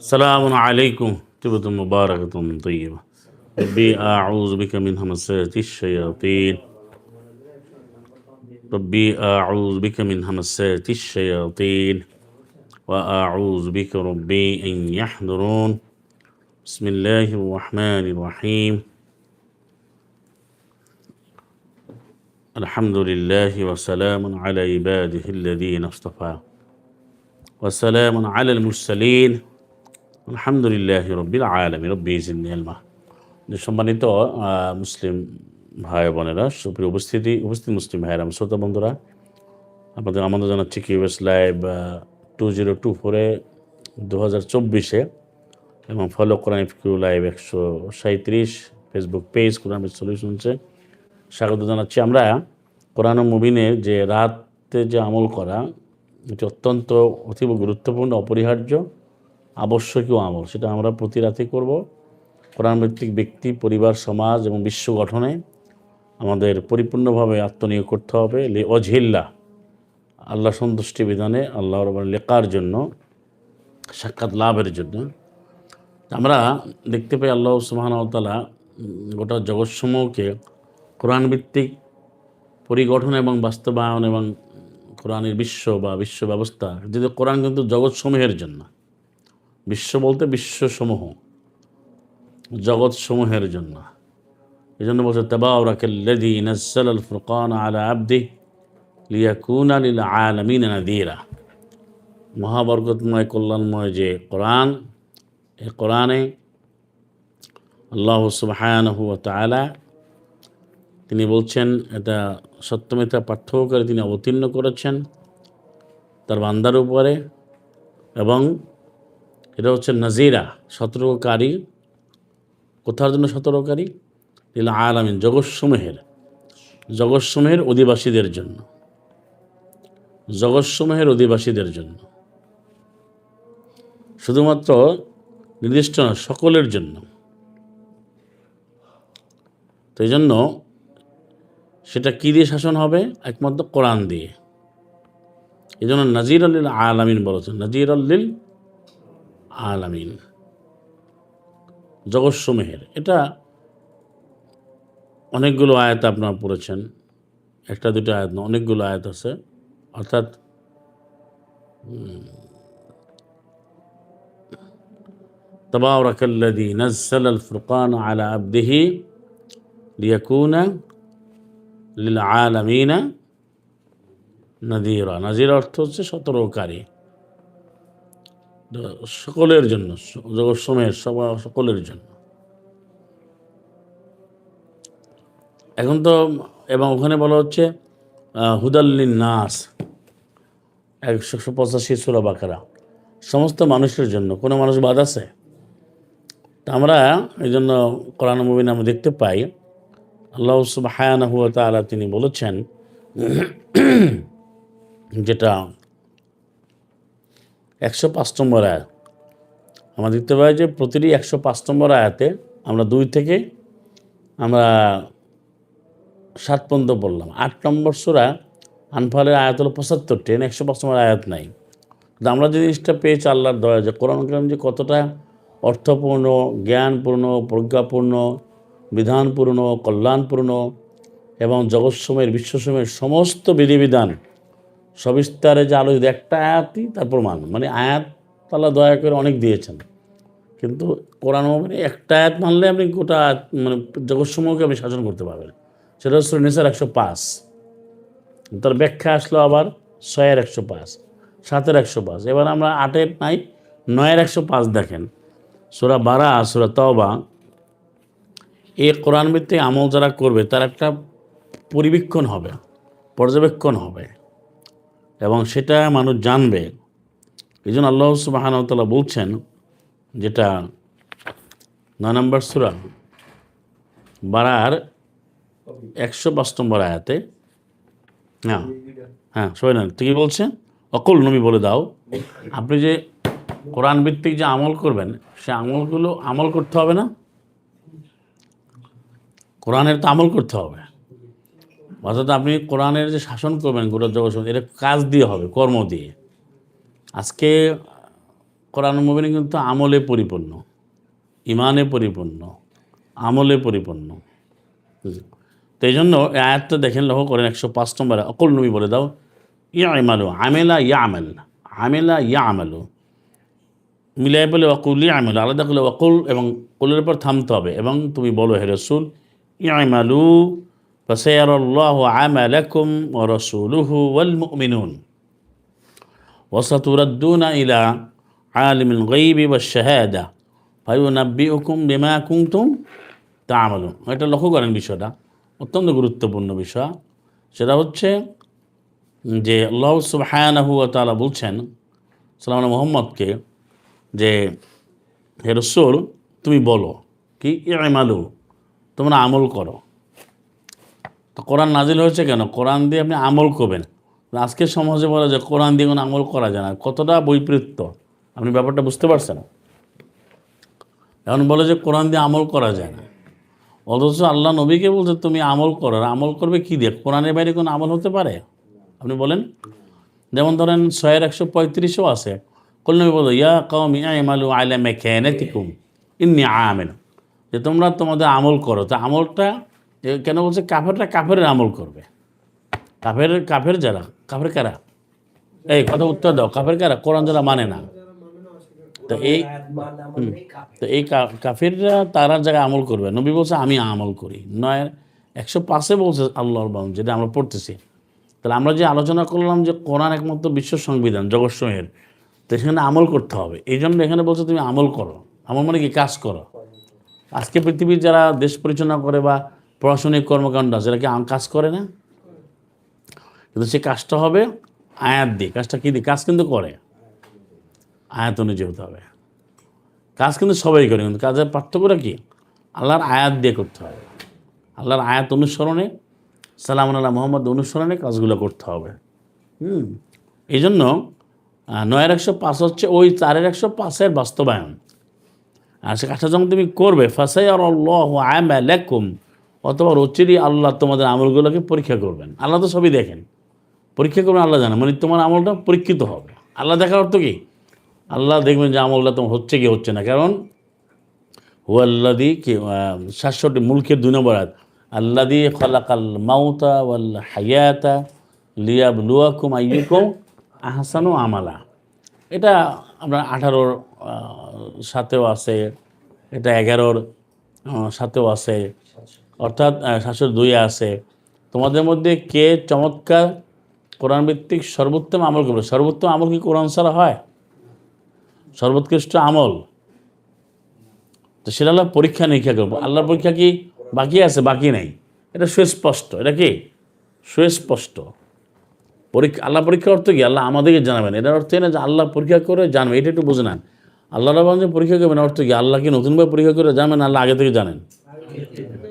السلام عليكم. طيبة مباركة طيبة. ربي أعوذ بك من همسات الشياطين. ربي أعوذ بك من همسات الشياطين. وأعوذ بك ربي أن يحضرون. بسم الله الرحمن الرحيم. الحمد لله وسلام على عباده الذين اصطفى. وسلام على المرسلين. আলহামদুলিল্লাহ রব্বিল আলমী রব্বি জিন্নালমা সম্মানিত মুসলিম ভাই বোনেরা, সুপ্রিয় উপস্থিতি, উপস্থিত মুসলিম ভাইয়েরা শ্রোতা বন্ধুরা, আপনাদের আমাদের জানাচ্ছি QS live two zero two ফোরে দু হাজার চব্বিশে, এবং ফলো কোরআন কিউ লাইভ একশো সাঁত্রিশ ফেসবুক পেজ কোরআন সলিউশনসে স্বাগত জানাচ্ছি আমরা কোরআন ও মুবিনের যে রাতে যে আমল করা, এটি অত্যন্ত অতীব গুরুত্বপূর্ণ, অপরিহার্য আবশ্যকীয় আমল, সেটা আমরা প্রতি রাতে করব। কোরআন ভিত্তিক ব্যক্তি, পরিবার, সমাজ এবং বিশ্ব গঠনে আমাদের পরিপূর্ণভাবে আত্মনিয়োগ করতে হবে। লে অঝিল্লা, আল্লাহ সন্তুষ্টি বিধানে, আল্লাহ আল্লাহর লেখার জন্য, সাক্ষাৎ লাভের জন্য। আমরা দেখতে পাই আল্লাহ সুবাহানতালা গোটা জগৎসমূহকে কোরআন ভিত্তিক পরিগঠন এবং বাস্তবায়ন এবং কোরআনের বিশ্ব বা বিশ্ব ব্যবস্থা, যদি কোরআন কিন্তু জগৎসমূহের জন্য বিশ্ব বলতে বিশ্বসমূহ, জগৎসমূহের জন্য। এই জন্য বলছে তবাউরাকেল্লাদি মহাবরকতময়, কল্যাণময় যে কোরআন এই কোরআনে আল্লাহ সুবহানাহু তাআলা তিনি বলছেন, এটা সত্যমিতা পার্থক্য করে তিনি অবতীর্ণ করেছেন তার বান্দার উপরে এবং এটা হচ্ছে নাজিরা, সতর্ককারী। কোথার জন্য সতর্ককারী? লিল আলামিন জগৎসমূহের জগৎসমূহের অধিবাসীদের জন্য। জগৎসমূহের অধিবাসীদের জন্য। শুধুমাত্র নির্দিষ্ট না, সকলের জন্য। তো জন্য সেটা কী দিয়ে শাসন হবে? একমাত্র কোরআন দিয়ে। এই জন্য নাজির আল্লিল আলামিন বলেছেন নাজির আল্লিল আলামিন। জগৎসমূহের। এটা অনেকগুলো আয়াত আপনারা পড়েছেন। একটা দুটো আয়াত না, অনেকগুলো আয়াত আছে। অর্থাৎ নাজ্জাল আল ফুরকান আলা আবদিহি লিয়াকুনা লিল আলামিনা নাদিরা নাজির অর্থ হচ্ছে সতর্ককারী। সকলের জন্য জগৎ সময়ের সবা, সকলের জন্য। এখন তো, এবং ওখানে বলা হচ্ছে হুদাল্লিন নাস একশো পঁচাশি সুরা বাকারা। সমস্ত মানুষের জন্য, কোনো মানুষ বাদ আছে? তা আমরা এই জন্য কোরআন মুবিন আমরা দেখতে পাই, আল্লাহ সুবাহায়ান হুয়া তালা তিনি বলেছেন, যেটা একশো পাঁচ নম্বর আয়াত। আমরা দেখতে পাই যে প্রতিটি একশো পাঁচ নম্বর আয়াতে আমরা দুই থেকে আমরা সাত পর্যন্ত বললাম আট নম্বর সুরা আনফালের আয়াত হলো পঁচাত্তর টেন একশো পাঁচ নম্বর আয়াত নাই। কিন্তু আমরা যে জিনিসটা পেয়েছি আল্লাহর দয়া যে কোরআন কালাম যে কতটা অর্থপূর্ণ, জ্ঞানপূর্ণ, প্রজ্ঞাপূর্ণ, বিধানপূর্ণ, কল্যাণপূর্ণ এবং জগৎসময়ের বিশ্বসময়ের সমস্ত বিধিবিধান সবিস্তারে যে আলোচিত একটা আয়াতই তার প্রমাণ। মানে আয়াত আল্লাহ দয়া করে অনেক দিয়েছেন। কিন্তু কোরআন মানে একটা আয়াত মানলে আপনি গোটা মানে জগৎসমূহকে আপনি শাসন করতে পারবেন। সেটা হচ্ছে নেশার একশো পাঁচ। তার ব্যাখ্যা আসলো আবার ছয়ের একশো পাঁচ, সাতের একশো পাঁচ। এবার আমরা আটের নাই, নয়ের একশো পাঁচ দেখেন। সুরা বারা, সুরা তবা এই কোরআন ভিত্তিক আমল যারা করবে, তার একটা পরিবীক্ষণ হবে, পর্যবেক্ষণ হবে। এবং সেটা মানুষ জানবে। এই জন্য আল্লাহ সুবাহানতাল্লাহ বলছেন, যেটা নয় নম্বর সুরা বারার একশো পাঁচ নম্বর আয়াতে। হ্যাঁ হ্যাঁ সবাই না তুই কি বলছে অকল নবী বলে দাও। আপনি যে কোরআন ভিত্তিক যে আমল করবেন, সে আমলগুলো আমল করতে হবে না? কোরআনের তো আমল করতে হবে। অর্থাৎ আপনি কোরআনের যে শাসন করবেন, গোটা জগৎ এটা কাজ দিয়ে হবে, কর্ম দিয়ে আজকে কোরআন মুবিন কিন্তু আমলে পরিপূর্ণ ইমানে পরিপূর্ণ, আমলে পরিপূর্ণ? তো এই জন্য আয়াতটা দেখেন, লক্ষ্য করেন, একশো পাঁচ নম্বরে, অকল নবী বলে দাও ইয়া আমালু আমেলা ইয়া আমেল আমেলা ইয়া আমালু মিলাই বলে অকুল ইয়া আমেল আলাদা করলে অকুল এবং কুলের পর থামতে হবে এবং তুমি বলো, হে রসুল ইয়া আমালু فسيرى الله عملكم ورسوله والمؤمنون وستردون إلى عالم الغيب والشهادة فينبئكم بما كنتم تعملون এটা লক্ষ্য করেন বিষয়টা অত্যন্ত গুরুত্বপূর্ণ বিষয় সেটা হচ্ছে যে আল্লাহ সুবহানাহু ওয়া তাআলা বলছেন সালাম মোহাম্মদকে যে হে রসুল তুমি বলো কি ইমালু তোমরা আমল করো তো কোরআন নাজিল হয়েছে কেন? কোরআন দিয়ে আপনি আমল করবেন। আজকের সমাজে বলে যে কোরআন দিয়ে কোনো আমল করা যায় না। কতটা বৈপরীত্য? আপনি ব্যাপারটা বুঝতে পারছেন? এখন বলে যে কোরআন দিয়ে আমল করা যায় না। অথচ আল্লাহ নবীকে বলছে, তুমি আমল করো। আমল করবে কী দিয়ে? কোরআনের বাইরে কোনো আমল হতে পারে? আপনি বলেন। যেমন ধরেন ছয়ের একশো পঁয়ত্রিশও আছে। কল্যাণী বলো ইয়া কম ইয়া ইমালু আইলা মেখানেতিকুম, ইন্নি আমেন যে তোমরা তোমাদের আমল করো। তো আমলটা কেন বলছে কাফেরটা কাফের আমল করবে? কাফের কাফের যারা? কাফের কারা? এই কথা উত্তর দাও, কাফের কারা? কোরআন যারা মানে না। তো এই তো এই কাফিররা তারা জায়গায় আমল করবে, নবী বলছে, আমি আমল করি। নয়, একশো পাঁচে বলছে আল্লাহর বাম যেটা আমরা পড়তেছি। তাহলে আমরা যে আলোচনা করলাম যে কোরআন একমাত্র বিশ্ব সংবিধান জগৎসমূহের তো সেখানে আমল করতে হবে। এই জন্য এখানে বলছে, তুমি আমল করো। আমল মানে কি? কাজ করো। আজকে পৃথিবীর যারা দেশ পরিচালনা করে বা প্রশাসনিক কর্মকাণ্ড আছে, এরা কি কাজ করে না? কিন্তু সে কাজটা হবে আয়াত দিয়ে। কাজটা কী দিয়ে? কাজ কিন্তু করে। আয়াত অনুযায়ী হতে হবে। কাজ কিন্তু সবাই করে, কিন্তু কাজের পার্থক্যটা কি? আল্লাহর আয়াত দিয়ে করতে হবে। আল্লাহর আয়াত অনুসরণে সালাম আল্লাহ মোহাম্মদ অনুসরণে কাজগুলো করতে হবে। হুম। এই জন্য নয়ের একশো পাঁচ হচ্ছে ওই চারের একশো পাঁচের বাস্তবায়ন। আর সে কাজটা যখন তুমি করবে ফাঁসাই আর আল্লাহ আয়াম অথবা রচিরই আল্লাহ তোমাদের আমলগুলোকে পরীক্ষা করবেন। আল্লাহ তো সবই দেখেন। পরীক্ষা করবেন, আল্লাহ জানে মানে তোমার আমলটা পরীক্ষিত হবে। আল্লাহ দেখার অর্থ কি? আল্লাহ দেখবেন যে আমলটা তোমার হচ্ছে কি হচ্ছে না। কারণ হুয়াল্লাদি কি সাতষট্টি মুলকের দুই নম্বর আয়াত আল্লাদি খলাকাল মাউতা ওয়াল হায়াতা লিয়াব লুয়াকুম আইয়ুকুম আহসানু আমালা। এটা আপনার আঠারোর সাথেও আছে, এটা এগারোর সাথেও আছে। অর্থাৎ সাতশো দুই আছে। তোমাদের মধ্যে কে চমৎকার কোরআন ভিত্তিক সর্বোত্তম আমল করবে? সর্বোত্তম আমল কি কোরআন ছাড়া হয়? সর্বোৎকৃষ্ট আমল? তো সেটা হলো পরীক্ষা নিরীক্ষা করব। আল্লাহর পরীক্ষা কি বাকি আছে? বাকি নেই। এটা সুস্পষ্ট। এটা কি? সুস্পষ্ট। পরীক্ষা আল্লাহ পরীক্ষার অর্থ কি? আল্লাহ আমাদেরকে জানাবেন। এটার অর্থ না যে আল্লাহ পরীক্ষা করে জানবে। এটা একটু বুঝে নেন। আল্লাহ যে পরীক্ষা করবেন অর্থ কি? আল্লাহ কি নতুনভাবে পরীক্ষা করে জানবেন? আল্লাহ আগে থেকে জানেন।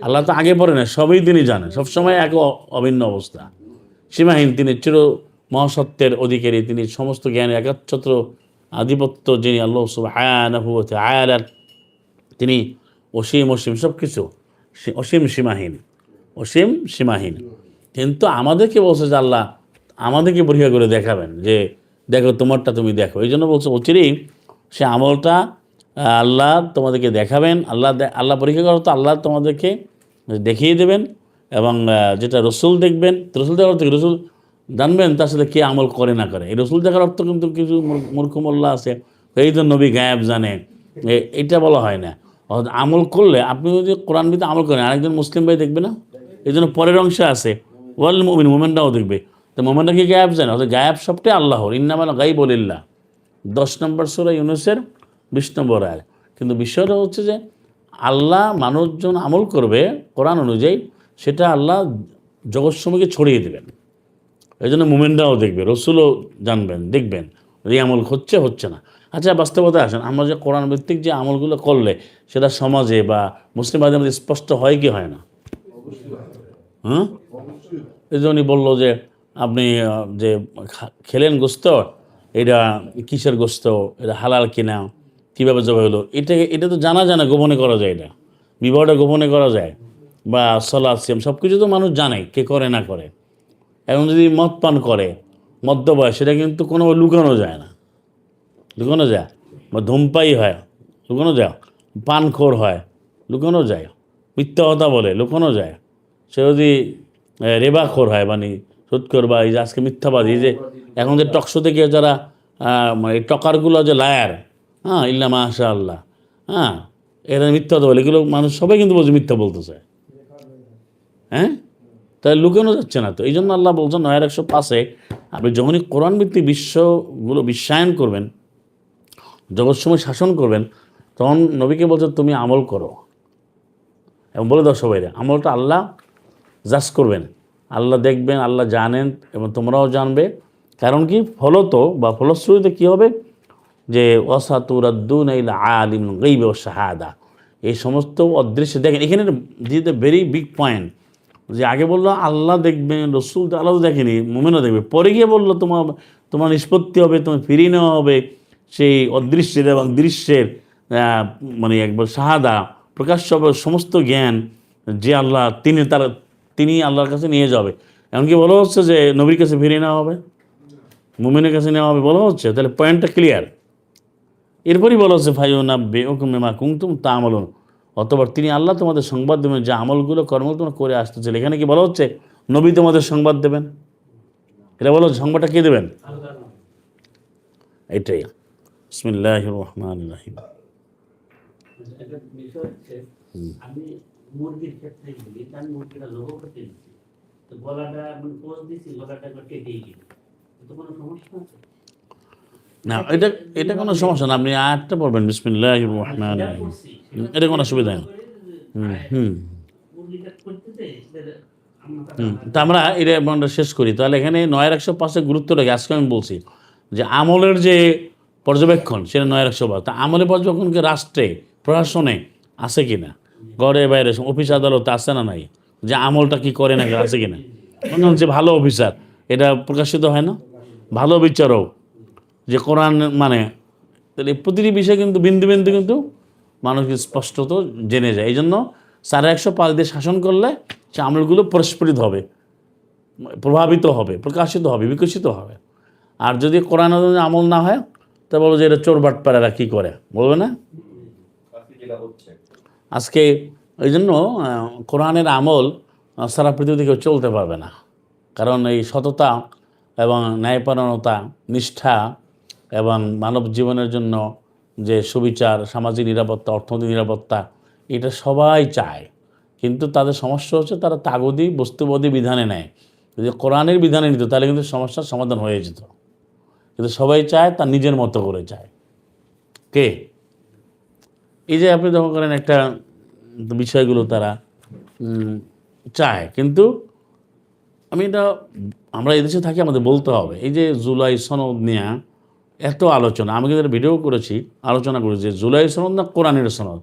আল্লাহ তো আগে পড়ে না সবই তিনি জানেন সবসময় এক অভিন্ন অবস্থা। সীমাহীন, তিনি চির মহাসত্যের অধিকারী, তিনি সমস্ত জ্ঞানের একাচ্ছত্র আধিপত্য যিনি আল্লাহ ওয়া তাআলা। তিনি অসীম অসীম সব কিছু অসীম সীমাহীন অসীম সীমাহীন। কিন্তু আমাদেরকে বলছে যে আল্লাহ, আমাদেরকে পরীক্ষা করে দেখাবেন যে, দেখো তোমারটা তুমি দেখো। এই জন্য বলছে, অচিরেই সে আমলটা আল্লাহ তোমাদেরকে দেখাবেন, আল্লাহ আল্লাহ পরীক্ষা করো তো আল্লাহ তোমাদেরকে দেখিয়ে দেবেন এবং যেটা রসুল দেখবেন, রসুল দেখার অর্থ? রসুল জানবেন তার সাথে কে আমল করে না করে। এই রসুল দেখার অর্থ কিন্তু কিছু মূর্খ- মূর্খ মোল্লা আছে, এই তো নবী গায়েব জানে এটা বলা হয় না। আমল করলে, আপনি যদি কোরআন ভিতরে আমল করেন, আরেকজন মুসলিম ভাই দেখবে না? এই জন্য পরের অংশে আছে, ওয়াল মুমিন মোমেনটাও দেখবে। তো মোমেনটা কি গায়েব জানে? অর্থাৎ গায়েব সবটাই আল্লাহর, ইন্নামাল গাই বলিল্লাহ দশ নম্বর সুরা ইউনুসের বিশ নম্বর আয় কিন্তু বিষয়টা হচ্ছে যে, আল্লাহ মানুষজন আমল করবে কোরআন অনুযায়ী, সেটা আল্লাহ জগৎসমূহকে ছড়িয়ে দেবেন। এই জন্য মুমেন্টরাও দেখবে, রসুলও জানবেন, দেখবেন এই আমল হচ্ছে হচ্ছে না। আচ্ছা বাস্তবতায় আসেন, আমরা যে কোরআন ভিত্তিক যে আমলগুলো করলে, সেটা সমাজে বা মুসলিম বাদের স্পষ্ট হয় কি হয় না? হ্যাঁ? এই জন্যই বলল যে, আপনি যে খেলেন গোস্ত, এটা কিসের গোস্ত, এটা হালাল কিনা? কীভাবে জবাই হলো? এটা এটা তো জানা যায় না, গোপনে করা যায় এটা বিবাহটা গোপনে করা যায়। বা সলাদ সিয়াম সব কিছু তো মানুষ জানে, কে করে, না করে। এখন যদি মদ পান করে মদ্যপায় সেটা কিন্তু কোনো লুকানো যায় না। লুকানো যায়। বা ধূমপাই হয়, লুকানো যায়। পানখোর হয়, লুকানো যায়। মিথ্যা কথা বলে, লুকানো যায়। সে যদি রেবাখোর হয় মানে সুৎকর বা এই যে আজকে মিথ্যাবাদী যে এখন যে টকশো থেকে যারা মানে টকারগুলো যে লায়ার হ্যাঁ ইল্লা মাশা আল্লাহ হ্যাঁ এরা মিথ্যা বলে। এগুলো মানুষ সবাই কিন্তু বলছে মিথ্যা বলতেছে। হ্যাঁ? তাই লুকানো যাচ্ছে না তো। এই জন্য আল্লাহ বলছেন নয়ের একশো পাশে আপনি যখনই কোরআন ভিত্তিক বিশ্বগুলো বিশ্বায়ন করবেন জগৎসময় শাসন করবেন, তখন নবীকে বলছে, তুমি আমল করো। এবং বলে দাও সবাই আমলটা আল্লাহ জাজ করবেন। আল্লাহ দেখবেন, আল্লাহ জানেন এবং তোমরাও জানবে। কারণ কি? ফলত বা ফলশ্রুতিতে কী হবে? যে অসাতুরাদ্দুন আলিম গইবে ও শাহাদা। এই সমস্ত অদৃশ্য দেখেন, এখানে দিস ভেরি বিগ পয়েন্ট যে আগে বলল আল্লাহ দেখবেন, রসুল তো আল্লাহ দেখেনি, মোমেনও দেখবে। পরে গিয়ে বলল তোমার তোমার নিষ্পত্তি হবে, তোমার ফিরিয়ে নেওয়া হবে, সেই অদৃশ্যের এবং দৃশ্যের মানে একবার শাহাদা, প্রকাশ্য সমস্ত জ্ঞান যে আল্লাহ তিনি তার, তিনি আল্লাহর কাছে নিয়ে যাবে। এমনকি বলা হচ্ছে যে নবীর কাছে ফিরিয়ে নেওয়া হবে, মুমিনের কাছে নেওয়া হবে, বলা হচ্ছে। তাহলে পয়েন্টটা ক্লিয়ার এরপরই বলা হচ্ছে ভাইও না বেকুম মা কুমতুম তা আমলন অতবার তিনি আল্লাহ তোমাদের সংবাদ দেবেন, যে আমলগুলো কর্ম তোমরা করে আসতেছিল। এখানে কি বলা হচ্ছে? নবী তোমাদের সংবাদ দেবেন। এটা বলো সংবাদটা কে দেবেন? এটাই। বিসমিল্লাহ রহমান রাহিম। গলাটা মানে গলাটা গেল। তো কোনো সমস্যা আছে? না এটা এটা কোনো সমস্যা না আপনি আটটা পড়বেন বিসমিল্লাহ রহমান এটা কোনো অসুবিধা নেই। হুম তা আমরা এটা আমরা শেষ করি। তাহলে এখানে নয়ের একশো পাঁচে গুরুত্ব রেখে আজকে আমি বলছি যে আমলের যে পর্যবেক্ষণ সেটা নয়ের একশো পাঁচ। তা আমলের পর্যবেক্ষণকে রাষ্ট্রে প্রশাসনে আছে কি না? ঘরে বাইরে অফিস আদালতে আছে না নাই? যে আমলটা কি করে না আছে কি না? হচ্ছে ভালো অফিসার এটা প্রকাশিত হয় না? ভালো বিচারক যে কোরআন মানে তাহলে প্রতিটি বিষয় কিন্তু বিন্দু বিন্দু কিন্তু মানুষ স্পষ্টত জেনে যায়। এই জন্য সাড়ে একশো পাঁচ দিয়ে শাসন করলে সে আমলগুলো প্রস্ফুটিত হবে, প্রভাবিত হবে, প্রকাশিত হবে, বিকশিত হবে। আর যদি কোরআন আমল না হয়, তা বলব যে এটা চোর বাটপাড়ারা কী করে, বলবে না? আজকে ওই জন্য কোরআনের আমল সারা পৃথিবীতে কেউ চলতে পারবে না। কারণ এই সততা এবং ন্যায়পরণতা নিষ্ঠা এবং মানব জীবনের জন্য যে সুবিচার, সামাজিক নিরাপত্তা, অর্থনৈতিক নিরাপত্তা, এটা সবাই চায়। কিন্তু তাদের সমস্যা হচ্ছে তারা তাগদি, বস্তুবাদী বিধানে নেয়। যদি কোরআনের বিধানে নিত, তাহলে কিন্তু সমস্যার সমাধান হয়ে যেত। কিন্তু সবাই চায়, তার নিজের মতো করে চায়। কে? এই যে আপনি যখন করেন একটা বিষয়গুলো তারা চায়। কিন্তু আমি এটা, আমরা এদেশে থাকি, আমাদের বলতে হবে। এই যে জুলাই সনদ নিয়ে এত আলোচনা, আমি কিন্তু ভিডিও করেছি, আলোচনা করেছি যে জুলাই সনদ না কোরআনের সনদ?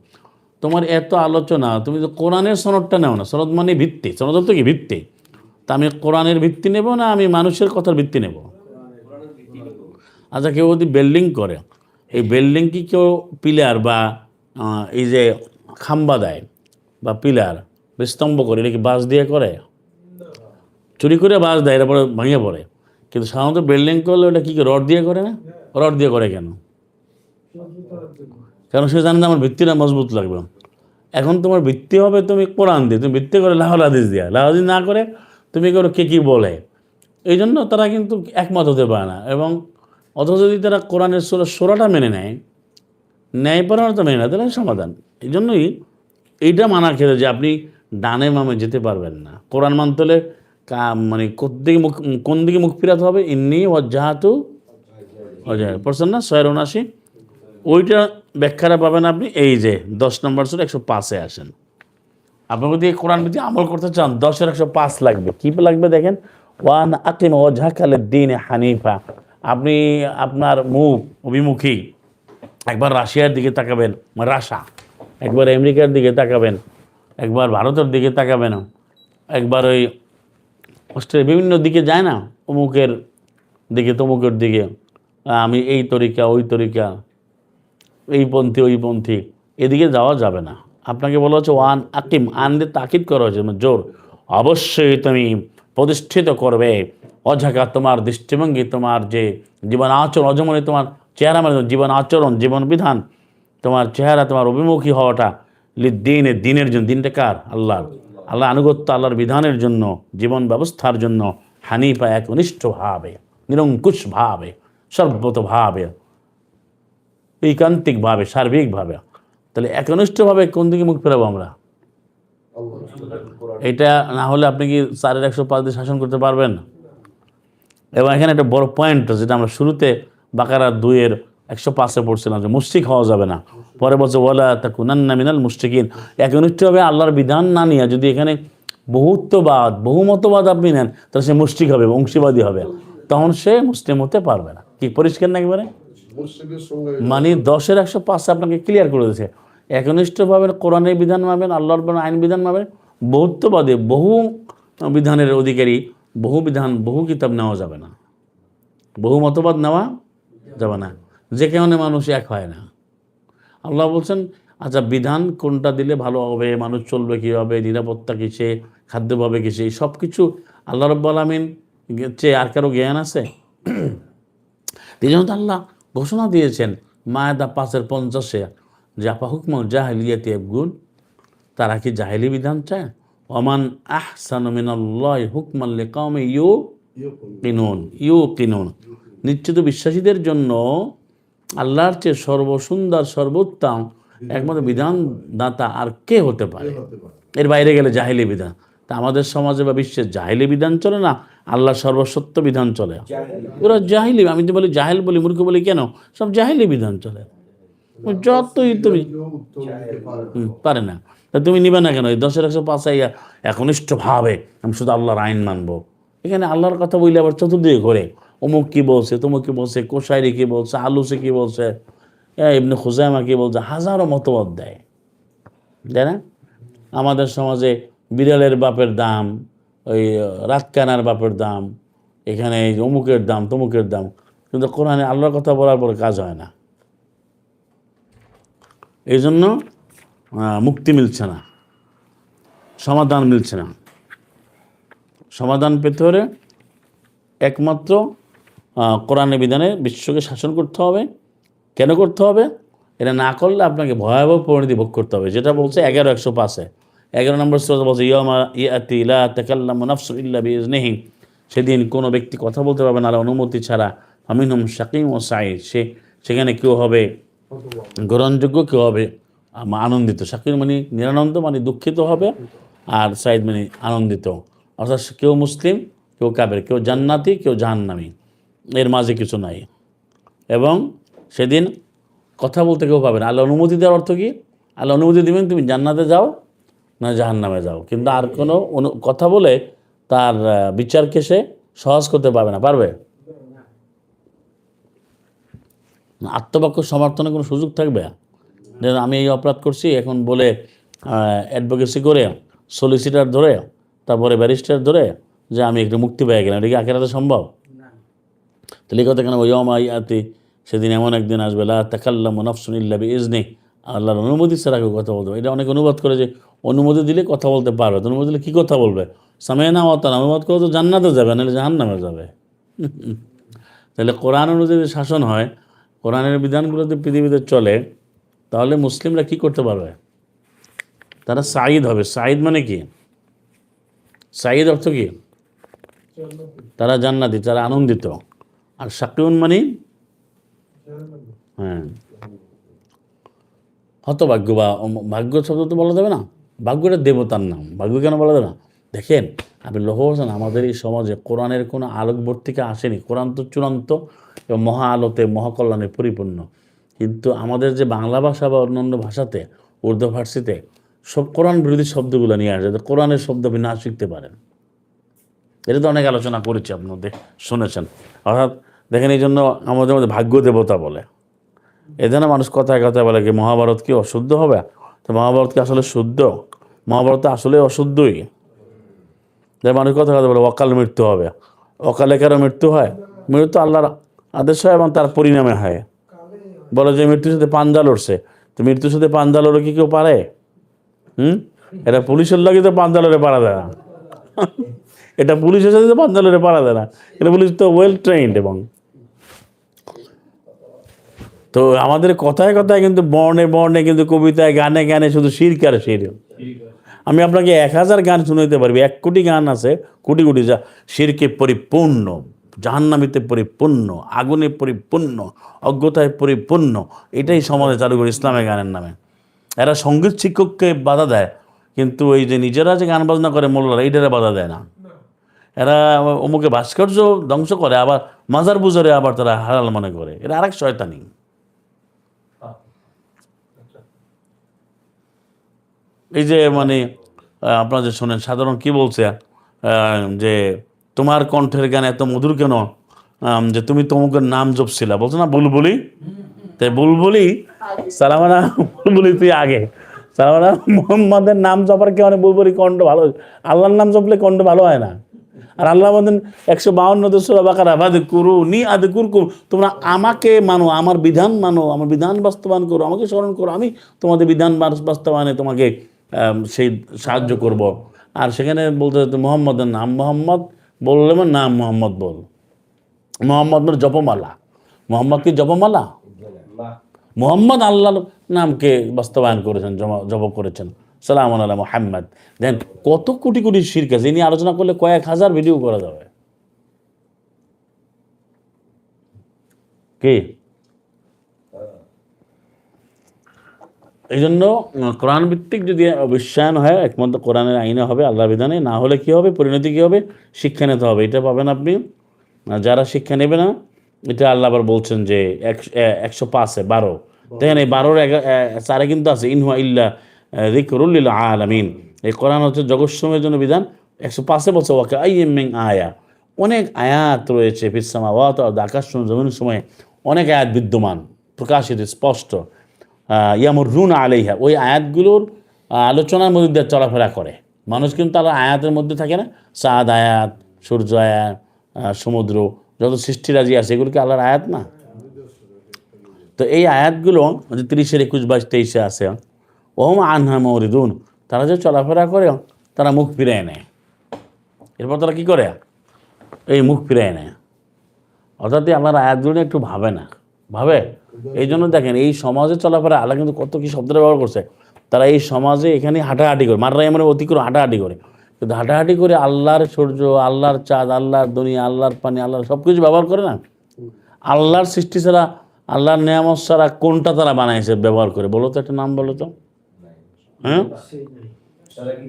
তোমার এত আলোচনা, তুমি তো কোরআনের সনদটা নেও না। সনদ মানে ভিত্তি, সনদ তো কি? ভিত্তি। তা আমি কোরআনের ভিত্তি নেব না আমি মানুষের কথার ভিত্তি নেব? আচ্ছা কেউ যদি বিল্ডিং করে, এই বিল্ডিং কি কেউ পিলার বা এই যে খাম্বা দেয় বা পিলার স্তম্ভ করে, এটা কি বাঁশ দিয়ে করে? চুরি করে বাঁশ দেয়, এরপরে ভেঙে পড়ে। কিন্তু সাধারণত বিল্ডিং করলে ওটা কী রড দিয়ে করে না? রড দিয়ে করে কেন? কারণ সে জানে আমার ভিত্তিটা মজবুত লাগবে? এখন তোমার ভিত্তি হবে তুমি কোরআন দিয়ে, তুমি ভিত্তি করে লাহল হাদিস দিয়া। লাহল হাদিস না করে তুমি করো কে কী বলে? এই জন্য তারা কিন্তু একমত হতে পারে না এবং অথচ যদি তারা কোরআনের সোরা সোরাটা মেনে নেয় ন্যায়পরায়ণতা মেনে নেয়, তাহলে সমাধান। এই জন্যই এইটা মানা খেতে যে আপনি ডানে মামে যেতে পারবেন না। কোরআন মানতে হলে মানে কোদিকে মুখ কোন দিকে মুখ ফিরাতে হবে? ইন্নি অজয় পড়ছেন না? ছয়ের উনাশি ওইটা ব্যাখ্যাটা পাবেন আপনি। এই যে, দশ নম্বর সুর একশো পাঁচে আসেন। আপনি যদি কোরআন যদি আমল করতে চান, দশের একশো পাঁচ লাগবে। কী লাগবে দেখেন? ওয়ান আকিম ওঝাকালের দিন হানিফা। আপনি আপনার মুখ, অভিমুখী, একবার রাশিয়ার দিকে তাকাবেন, রাশা, একবার আমেরিকার দিকে তাকাবেন, একবার ভারতের দিকে তাকাবেন, একবার ওই অস্ট্রেলিয়া বিভিন্ন দিকে যায় না? অমুকের দিকে, তমুকের দিকে। আমি এই তরিকা, ওই তরিকা, এই পন্থী, ওই পন্থী, এদিকে যাওয়া যাবে না। আপনাকে বলা হচ্ছে ওয়ান আকিম, আন দিয়ে তাকিদ করা হয়েছে মানে জোর। অবশ্যই তুমি প্রতিষ্ঠিত করবে, অঝাকা তোমার দৃষ্টিভঙ্গি, তোমার যে জীবন আচরণ, অজমনে তোমার চেহারা মানে জীবন আচরণ, জীবন বিধান, তোমার চেহারা, তোমার অভিমুখী হওয়াটা লি দিনের জন্য। দিনটা কার? আল্লাহর। আল্লাহ আনুগত্য, আল্লাহর বিধানের জন্য, জীবন ব্যবস্থার জন্য হানিফা এক অনিষ্ঠভাবে নিরঙ্কুশ ভাবে। সর্বতভাবে, ঐকান্তিকভাবে, সার্বিকভাবে। তাহলে একনিষ্ঠভাবে কোন দিকে মুখ ফেরাবো আমরা? এটা না হলে আপনি কি চারের একশো পাঁচ দিয়ে শাসন করতে পারবেন? এবং এখানে একটা বড় পয়েন্ট যেটা আমরা শুরুতে বাকারা দুইয়ের একশো পাঁচে পড়ছিলাম যে মুশরিক হওয়া যাবে না। পরে বলছে, ওয়ালা তা কুনান্না মিনাল মুশরিকিন। একনিষ্ঠভাবে আল্লাহর বিধান না নিয়ে যদি এখানে বহুত্ববাদ, বহুমতবাদ আপনি নেন, তাহলে সে মুশরিক হবে অংশীবাদী হবে। তখন সে মুসলিম হতে পারবে না। কি পরিষ্কার না একেবারে? মানে দশের একশো পাঁচে আপনাকে ক্লিয়ার করে দিয়েছে। একনিষ্ঠভাবে কোরআনের বিধান মানবেন আল্লাহর আইন বিধান মানবেন বহুত্ববাদে বহু বিধানের অধিকারী বহু বিধান বহু কিতাব নেওয়া যাবে না। বহু মতবাদ নেওয়া যাবে না। যে কারণে মানুষ এক হয় না। আল্লাহ বলছেন আচ্ছা বিধান কোনটা দিলে ভালো হবে? মানুষ চলবে কীভাবে? নিরাপত্তা কিসে? খাদ্য পাবে কিসে? সব কিছু আল্লাহ রব্বুল আলমিন চেয়ে আর কারও জ্ঞান আছে? এই জন্য আল্লাহ ঘোষণা দিয়েছেন মায়াদা পাঁচের পঞ্চাশে আপা হুকম জাহেলিয়াতে গুণ তারা কি জাহেলি বিধান চায়? ওমান আহসান মিনাল্লাহ হুকমাল্লে কামে ইউ কিনুন ইউ কিনুন নিশ্চিত বিশ্বাসীদের জন্য আল্লাহর চেয়ে সর্বসুন্দর সর্বোত্তম একমাত্র বিধানদাতা আর কে হতে পারে? এর বাইরে গেলে জাহেলি বিধান। তা আমাদের সমাজে বা বিশ্বে জাহেলি বিধান চলে না? আল্লাহ সর্বসত্য বিধান চলে। ওরা জাহিলি আমি তো বলি জাহেল বলি মূর্খ বলি কেন? সব জাহিলি বিধান চলে। যতই তুমি পারে না। তা তুমি নিবে না কেন? এই দশের একশো পাঁচাইয়া একনিষ্ঠ ভাবে আমি শুধু আল্লাহর আইন মানবো। এখানে আল্লাহর কথা বললে আবার চতুর্দিকে ঘরে। অমুক কি বলছে তমুক কি বলছে কোষাইরি কি বলছে আলুসে কি বলছে এ, ইবনে খুজাইমা কি বলছে হাজারো মতবাদ দেয়। তাই না? আমাদের সমাজে বিড়ালের বাপের দাম ওই রাতকানার বাপের দাম, এখানে এই অমুকের দাম, তমুকের দাম, কিন্তু কোরআনে আল্লাহর কথা বলার পরে কাজ হয় না। এই জন্য মুক্তি মিলছে না, সমাধান মিলছে না। সমাধান পেতে হলে একমাত্র কোরআনের বিধানে বিশ্বকে শাসন করতে হবে। কেন করতে হবে? এটা না করলে আপনাকে ভয়াবহ পরিণতি ভোগ করতে হবে। যেটা বলছে এগারো একশো পাঁচে। এগারো নম্বর শ্লোক বলছে ইয়মা ইয়াতি ইলা তাকাল্লামু নাফসু ইল্লা বিইজনিহি সেদিন কোনো ব্যক্তি কথা বলতে পারবে না অনুমতি ছাড়া। আমিনহুম শাকিম ও সাইদ সে সেখানে কেউ হবে গ্রহণযোগ্য, কেউ হবে আনন্দিত। শাকির মানে নিরানন্দ মানে দুঃখিত হবে, আর সাইদ মানে আনন্দিত। অর্থাৎ কেউ মুসলিম, কেউ কাবের কেউ জান্নাতি, কেউ জাহান্নামি। এর মাঝে কিছু নাই। এবং সেদিন কথা বলতে কেউ পাবে না। আল্লাহ অনুমতি দেওয়ার অর্থ কি? আল্লাহ অনুমতি দেবেন, তুমি জান্নাতে যাও না জাহান্নামে যাও। কিন্তু আর কোনো কথা বলে তার বিচারকে সে সহজ করতে পারবে না, পারবে? আত্মপক্ষ সমর্থনের কোনো সুযোগ থাকবে? আমি এই অপরাধ করছি, এখন বলে অ্যাডভোকেসি করে সলিসিটার ধরে, তারপরে ব্যারিস্টার ধরে যে আমি একটু মুক্তি পেয়ে গেলাম। এটা কি আখেরাতে সম্ভব? তাহলে কথা কেন ওই ইয়াতি, সেদিন এমন একদিন আসবে, লা তাকাল্লাম নফসুনিল্লা ইজনি আল্লাহর অনুমতি ছাড়া কেউ কথা বলতে এটা অনেক অনুবাদ করে যে অনুমতি দিলে কথা বলতে পারবে। অনুমতি দিলে কী কথা বলবে? সামে না অত অনুবাদ করে তো জান্নাতে যাবে, নাহলে জাহান্নামে যাবে। তাহলে কোরআন অনুযায়ী শাসন হয়, কোরআনের বিধানগুলো যদি পৃথিবীতে চলে, তাহলে মুসলিমরা কি করতে পারবে? তারা সাঈদ হবে। সাঈদ মানে কি? সাঈদ অর্থ কি? তারা জান্নাতি, তারা আনন্দিত। আর সাকিউন মানে? হ্যাঁ। হতভাগ্য বা ভাগ্য শব্দ তো বলা যাবে না? ভাগ্যটা দেবতার নাম। ভাগ্য কেন বলা না? দেখেন আপনি লক্ষ্য করছেন আমাদের এই সমাজে কোরআনের কোনো আলোকবর্তিকা আসেনি। কোরআন তো চূড়ান্ত এবং মহা আলোতে, মহাকল্যাণে পরিপূর্ণ। কিন্তু আমাদের যে বাংলা ভাষা বা অন্যান্য ভাষাতে, উর্দু, ফার্সিতে সব কোরআন বিরোধী শব্দগুলো নিয়ে আসে। কোরআনের শব্দ আপনি না শিখতে পারেন। এটা তো অনেক আলোচনা করেছি আপনাদের শুনেছেন। অর্থাৎ দেখেন, এই জন্য আমাদের মধ্যে ভাগ্য দেবতা বলে। এই জন্য মানুষ কথায় কথায় বলে কি, মহাভারত কি অশুদ্ধ হবে? তো মহাভারত কি আসলে শুদ্ধ? মহাভারত আসলে অশুদ্ধই। যে মানুষ কথা কথা বলে অকাল মৃত্যু হবে। অকালে কারও মৃত্যু হয়। মৃত্যু আল্লাহর আদেশ হয় এবং তার পরিণামে হয়। বলে যে মৃত্যুর সাথে পাঞ্জা লড়ছে। তো মৃত্যুর সাথে পাঞ্জা লড়ে কি কেউ পারে? হুম? এটা পুলিশের লাগে তো পাঞ্জা লড়ে পারা যায় না। এটা পুলিশের সাথে তো পাঞ্জা লড়ে পারা যায় না। এটা পুলিশ তো ওয়েল ট্রেন্ড এবং তো আমাদের কথায় কথায় কিন্তু বর্ণে বর্ণে কিন্তু কবিতায় গানে গানে শুধু শিরক আর শির। আমি আপনাকে এক হাজার গান শুনাইতে পারবি, এক কোটি গান আছে, কোটি কোটি যা শিরকে পরিপূর্ণ, জাহান্নামিতে পরিপূর্ণ, আগুনে পরিপূর্ণ, অজ্ঞতায় পরিপূর্ণ, এটাই সমাজে চালু করে ইসলামের গানের নামে। এরা সংগীত শিক্ষককে বাধা দেয়, কিন্তু ওই যে নিজেরা যে গান বাজনা করে মোল্লারা, এইটারে বাধা দেয় না। এরা অমুকে ভাস্কর্য ধ্বংস করে, আবার মাজার বুজারে আবার তারা হারাল মনে করে। এটা আরেক শয়তানি। এই যে মানে আপনারা যে শোনেন, সাধারণ কি বলছে যে তোমার কণ্ঠের গান এত মধুর কেন? যে তুমি তমুকের নাম জপছিলা। বলছো না, বুলবুলি? তাই বুলবুলি সালামানা বুলবুলি, তুই আগে। সালামানা মোহাম্মদের নাম জপার কে অনেক বুলবুলি কণ্ঠ ভালো? আল্লাহর নাম জপলে কণ্ঠ ভালো হয় না। আর আল্লাহ বলেন, একশো বাউন্ন দোসরা বাকার আবাদ করু নি আদ কুরকুম তোমরা আমাকে মানো, আমার বিধান মানো, আমার বিধান বাস্তবায়ন করো, আমাকে স্মরণ করো, আমি তোমাদের বিধান বাস- বাস্তবায়নে তোমাকে সেই সাহায্য করব। আর সেখানে বলতে মোহাম্মদের নাম। মোহাম্মদ বললে নাম মোহাম্মদ বল। মোহাম্মদ মানে জপমালা। মোহাম্মদ কি জপমালা? মোহাম্মদ আল্লাহর নামকে বাস্তবায়ন করেছেন, জপ করেছেন। সালাম আল্লাহ মোহাম্মদ। দেন কত কোটি কোটি শিরক আছে নিয়ে আলোচনা করলে কয়েক হাজার ভিডিও করা যাবে। কি? এই জন্য উম, কোরআন ভিত্তিক যদি বিশ্বায়ন হয় একমাত্র কোরআনের আইনে হবে আল্লাহ বিধানে না হলে কি হবে? পরিণতি কী হবে? শিক্ষা নিতে হবে। এটা পাবেন আপনি। যারা শিক্ষা নেবে না এটা আল্লাহ আবার বলছেন যে একশো পাঁচে বারো। দেখেন এই বারোর চারে কিন্তু আছে ইনহুয়া ইল্লা রিকরুল্লিল আলামিন। এই কোরআন হচ্ছে জগৎসমের জন্য বিধান। একশো পাঁচে বছর ওয়াকে আই এম আয়া। অনেক আয়াত রয়েছে ফিসামা ওয়াত আকাশ জমিন সময়ে অনেক আয়াত বিদ্যমান প্রকাশিত স্পষ্ট। ইয়ামুর রুন আলাইহা, ওই আয়াতগুলোর আলোচনার মধ্যে দিয়ে চলাফেরা করে। মানুষ কিন্তু তারা আয়াতের মধ্যে থাকে না। চাঁদ আয়াত, সূর্য আয়াত সমুদ্র, যত সৃষ্টিরাজি আছে, এগুলো আল্লাহর আয়াত না? তো এই আয়াতগুলো যে তিরিশের একুশ, বাইশ, তেইশে আছে, ওহম আনহা মরিদুন, তারা যে চলাফেরা করে, তারা মুখ ফিরিয়ে নেয়। এরপর তারা কী করে? এই মুখ ফিরিয়ে নেয়। অর্থাৎ আমার আয়াতগুলো একটু ভাবে না। ভাবে? এই জন্য দেখেন, এই সমাজে চলাফেরা, আল্লাহ কিন্তু কত কি শব্দের ব্যবহার করছে। তারা এই সমাজে এখানে হাঁটাহাঁটি করে মাররা এমন অতিক্রম হাঁটাহাঁটি করে। কিন্তু হাঁটাহাঁটি করে আল্লাহর সূর্য, আল্লাহর চাঁদ, আল্লাহর দুনিয়া, আল্লাহর পানি, আল্লাহর সব কিছু ব্যবহার করে না? আল্লাহর সৃষ্টি ছাড়া, আল্লাহর নিয়ামত ছাড়া কোনটা তারা বানাইছে, ব্যবহার করে? বলো তো একটা নাম, বলো তো। হ্যাঁ?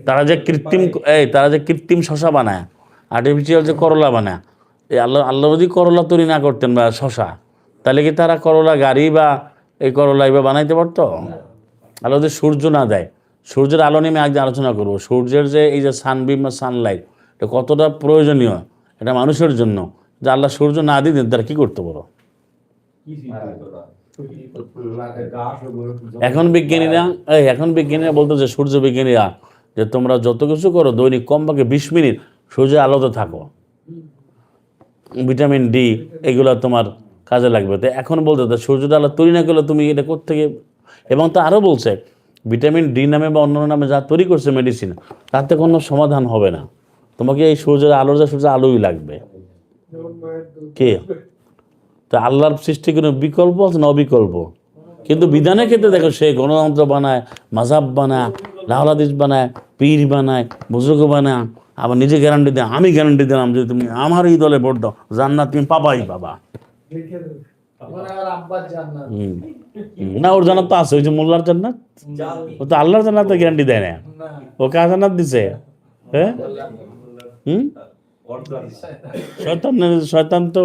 তারা যে কৃত্রিম, এই তারা যে কৃত্রিম শশা বানায় আর্টিফিশিয়াল যে করলা বানায়, এই আল্লাহ আল্লাহ যদি করলা তৈরি না করতেন বা শশা তাহলে কি তারা করলা গাড়ি বা এই করলা বা বানাইতে পারতো? আল্লাহ যদি সূর্য না দেয়। সূর্যের আলো নিয়ে আমি একদিন আলোচনা করব। সূর্যের যে এই যে সানবিম বা সানলাইট এটা কতটা প্রয়োজনীয়? এটা মানুষের জন্য। যে আল্লাহ সূর্য না দিতেন তারা কী করতে পারো? এখন বিজ্ঞানীরা, এই এখন বিজ্ঞানীরা বলতো যে সূর্য বিজ্ঞানীরা, যে তোমরা যত কিছু করো, দৈনিক কমপক্ষে বিশ মিনিট সূর্যের আলোতে থাকো। ভিটামিন ডি, এগুলো তোমার কাজে লাগবে। তো এখন বলতে তো সূর্যের আলো তৈরি না করলে তুমি এটা কোথেকে এবং তা আরও বলছে, ভিটামিন ডি নামে বা অন্যান্য নামে যা তৈরি করছে মেডিসিন তাতে কোনো সমাধান হবে না। তোমাকে এই সূর্যের আলোর যা সূর্যের আলোই লাগবে। কে? তা আল্লাহর সৃষ্টি কোনো বিকল্প আছে না অবিকল্প? কিন্তু বিধানের ক্ষেত্রে দেখো, সে গণতন্ত্র বানায় মাঝাব বানায় লাহলাদিস বানায়, পীর বানায়, বুজুর্গ বানায়, আবার নিজে গ্যারান্টি দেয়, আমি গ্যারান্টি দিলাম যে তুমি আমার এই দলে ভোট দাও, জান্নাত তুমি পাবাই পাবা না ওর জান্নাত তো আছে ওই যে মোল্লার জান্নাত? ও তো আল্লাহর জান্নাত গ্যারান্টি দেয় না। ও কার জান্নাত দিছে? হ্যাঁ হুম? শয়তান শয়তান তো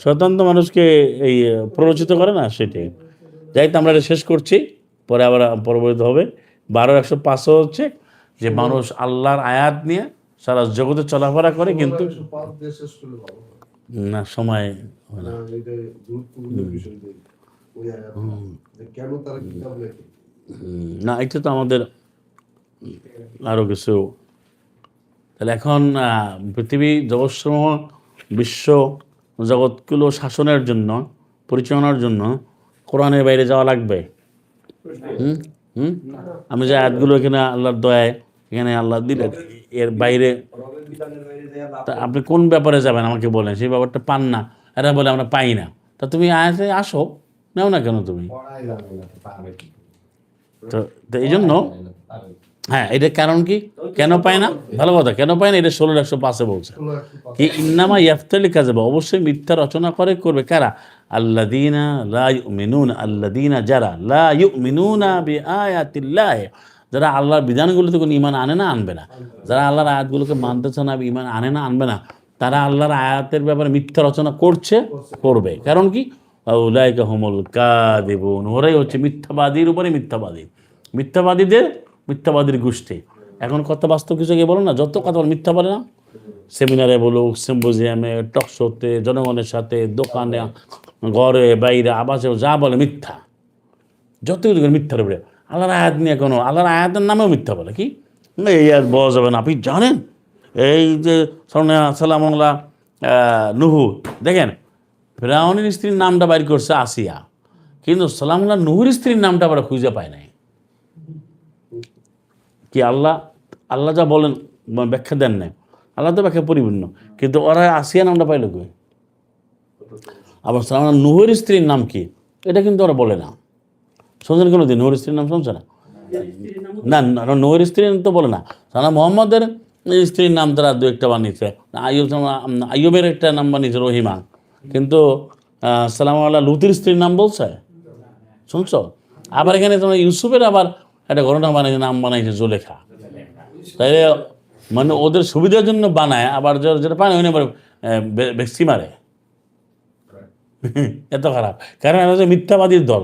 শয়তান তো মানুষকে এই প্ররোচিত করে না সেটাই। যাই তো আমরা এটা শেষ করছি। পরে আবার পরবর্তী হবে। বারো একশো পাঁচশো হচ্ছে যে মানুষ আল্লাহর আয়াত নিয়ে সারা জগতে চলাফেরা করে কিন্তু না সময় হয় না। না, এটা তো আমাদের আরও কিছু। তাহলে এখন পৃথিবী জগৎসমূহ বিশ্ব জগৎগুলো শাসনের জন্য পরিচালনার জন্য কোরআনের বাইরে যাওয়া লাগবে? হুম হুম? আমি যে আয়াতগুলো এখানে আল্লাহর দয়ায় এখানে আল্লাহ দিলেন এর বাইরে তা আপনি কোন ব্যাপারে যাবেন আমাকে বলেন? সেই ব্যাপারটা পান না। এরা বলে, আমরা পাই না। তা তুমি আয়াতে আসো, নাও না কেন তুমি? তো এই জন্য হ্যাঁ এটার কারণ কি? কেন পায় না? ভালো কথা, কেন পায় না? এটা ষোলো একশো পাঁচে বলছে। কি ইন্নামা ইয়াফতালি কাজাবা অবশ্যই মিথ্যা রচনা করে করবে কারা? আল্লাদিনা লা ইউমিনুন আল্লাদিনা যারা লা ইউমিনুনা বিআয়াতিল্লাহ যারা আল্লাহর বিধানগুলোতে কোনো ইমান আনে না, আনবে না। যারা আল্লাহর আয়াতগুলোকে মানতেছে না ইমান আনে না, আনবে না, তারা আল্লাহর আয়াতের ব্যাপারে মিথ্যা রচনা করছে, করবে। কারণ কি? উলাইকা হুমুল কাদিবুন ওরাই হচ্ছে মিথ্যাবাদীর উপরে মিথ্যাবাদী। মিথ্যাবাদীদের মিথ্যাবাদীর গোষ্ঠী। এখন কত বাস্তব কিছু বলো না, যত কথা বলে, মিথ্যা বলে না? সেমিনারে বলুক, সিম্পোজিয়ামে টকশোতে জনগণের সাথে, দোকানে, ঘরে, বাইরে, আবাসে, যা বলে মিথ্যা। যত কিছু মিথ্যার উপরে। আল্লাহর আয়াত নিয়ে কোনো, আল্লাহর আয়াতের নামেও মিথ্যা বলে, কি? না, এই আয়াত বলা যাবে না। আপনি জানেন? এই যে সালামুল্লাহ নুহু, দেখেন, ফেরাউনের স্ত্রীর নামটা বাইর করছে আসিয়া, কিন্তু সালামুল্লাহ নুহুর স্ত্রীর নামটা আবার খুঁজে পায় নাই। কি আল্লাহ আল্লাহ যা বলেন ব্যাখ্যা দেন নাই। আল্লাহ তো ব্যাখ্যা পরিপূর্ণ, কিন্তু ওরা আসিয়া নামটা পাইল কি আবার সালাম নুহের স্ত্রীর নাম কি? এটা কিন্তু ওরা বলে না। শুনছেন কোনো দিন? নুহের স্ত্রীর নাম শুনছে না না না নুহের স্ত্রীর তো বলে না। সালা মোহাম্মদের স্ত্রীর নাম তারা দু একটা বানিয়েছে। আইয়ুব আইয়ুবের একটা নাম বানিয়েছে রহিমা। কিন্তু সালাম আল্লাহ লুতির স্ত্রীর নাম বলছে? শুনছো? আবার এখানে তোমার ইউসুফের আবার একটা ঘটনা বানিয়েছে, নাম বানাইছে জোলেখা। তাই মানে ওদের সুবিধার জন্য বানায়, আবার যেটা পায় না, ওই আবার মারে। এত খারাপ। কারণ হচ্ছে মিথ্যাবাদীর দল।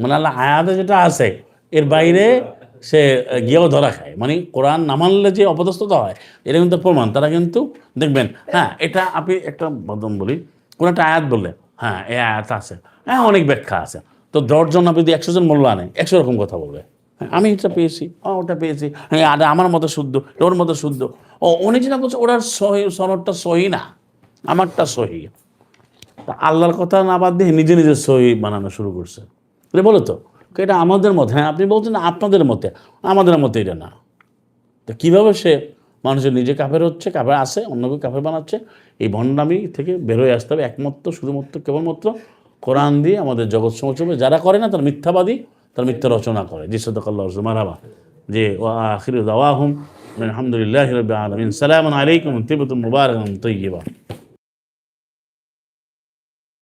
মানে আল্লাহ আয়াতে যেটা আছে এর বাইরে সে গিয়েও ধরা খায়। মানে কোরআন না মানলে যে অপদস্থতা হয় এটা কিন্তু প্রমাণ। তারা কিন্তু দেখবেন হ্যাঁ এটা আপনি একটা বদম বলি কোন একটা আয়াত বললে হ্যাঁ এই আয়াত আছে হ্যাঁ অনেক ব্যাখ্যা আছে। তো দশজন আপনি যদি একশো জন মূল্য আনে একশো রকম কথা বলবে। হ্যাঁ, আমি এটা পেয়েছি ও ওটা পেয়েছি হ্যাঁ আমার মতো শুদ্ধ ওর মতো শুদ্ধ। ও উনি যেটা বলছে ওটার সহি সনদটা সহি না আমারটা সহি। আল্লাহর কথা না বাদ দিয়ে নিজে নিজে সহি বানানো শুরু করছে। এটা বলো তো, এটা আমাদের মতে হ্যাঁ আপনি বলছেন আপনাদের মতে, আমাদের মতে এটা না। তো কীভাবে সে মানুষের নিজে কাফের হচ্ছে, কাফের আসে অন্যকে কাফের বানাচ্ছে, এই ভণ্ডামি থেকে বেরোয় আসতে হবে একমাত্র, শুধুমাত্র, কেবলমাত্র কোরআন দিয়ে আমাদের জগৎ সমাজে যারা করে না, তারা মিথ্যাবাদী, তারা মিথ্যা রচনা করে। যে সদকাল্লাহ মারাবা যে ও আখির দাওয়াহুম, আলহামদুলিল্লাহ আলমিন সালাম আলাইকুম তিবতুম মুবারক তৈবা